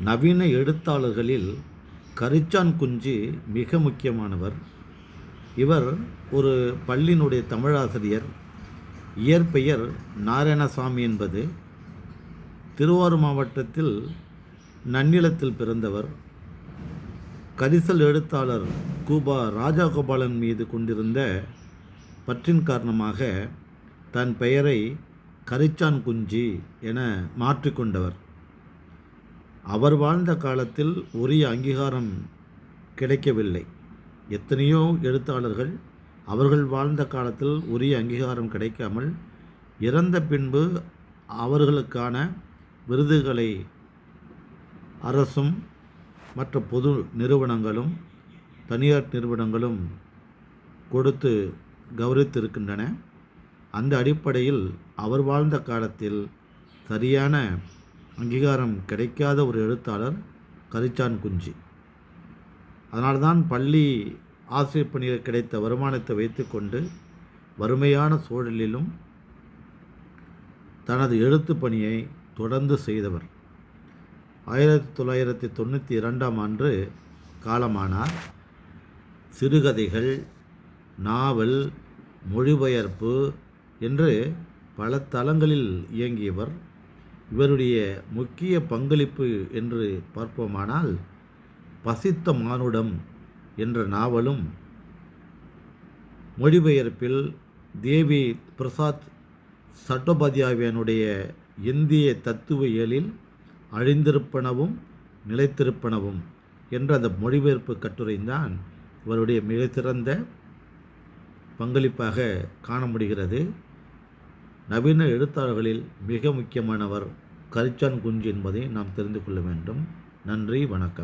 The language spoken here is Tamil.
நவீன எழுத்தாளர்களில் கரிச்சான் குஞ்சு மிக முக்கியமானவர். இவர் ஒரு பள்ளியினுடைய தமிழாசிரியர். இயற்பெயர் நாராயணசாமி என்பது. திருவாரூர் மாவட்டத்தில் நன்னிலத்தில் பிறந்தவர். கரிசல் எழுத்தாளர் கூபா ராஜகோபாலன் மீது கொண்டிருந்த பற்றின் காரணமாக தன் பெயரை கரிச்சான் குஞ்சி என மாற்றிக்கொண்டவர் அவர் வாழ்ந்த காலத்தில் உரிய அங்கீகாரம் கிடைக்கவில்லை. எத்தனையோ எழுத்தாளர்கள் அவர்கள் வாழ்ந்த காலத்தில் உரிய அங்கீகாரம் கிடைக்காமல் இறந்த பின்பு அவர்களுக்கான விருதுகளை அரசும் மற்ற பொது நிறுவனங்களும் தனியார் நிறுவனங்களும் கொடுத்து கௌரவித்திருக்கின்றன. அந்த அடிப்படையில் அவர் வாழ்ந்த காலத்தில் சரியான அங்கீகாரம் கிடைக்காத ஒரு எழுத்தாளர் கரிச்சான் குஞ்சி. அதனால்தான் பள்ளி ஆசிரியர் பணியில் கிடைத்த வருமானத்தை வைத்துக்கொண்டு வறுமையான சூழலிலும் தனது எழுத்து பணியை தொடர்ந்து செய்தவர். ஆயிரத்தி தொள்ளாயிரத்தி தொண்ணூற்றி இரண்டாம் ஆண்டு காலமானார். சிறுகதைகள் நாவல் மொழிபெயர்ப்பு என்று பல தளங்களில் இயங்கியவர். இவருடைய முக்கிய பங்களிப்பு என்று பார்ப்போமானால் பசித்த மானுடம் என்ற நாவலும் மொழிபெயர்ப்பில் தேவி பிரசாத் சட்டோபாத்யாவியனுடைய இந்திய தத்துவ இயலில் அழிந்திருப்பனவும் நிலைத்திருப்பனவும் என்ற அந்த மொழிபெயர்ப்பு கட்டுரைதான் இவருடைய மிகச்சிறந்த பங்களிப்பாக காண முடிகிறது. நவீன எழுத்தாளர்களில் மிக முக்கியமானவர் கரிச்சான் குஞ்சு என்பதை நாம் தெரிந்து கொள்ள வேண்டும். நன்றி வணக்கம்.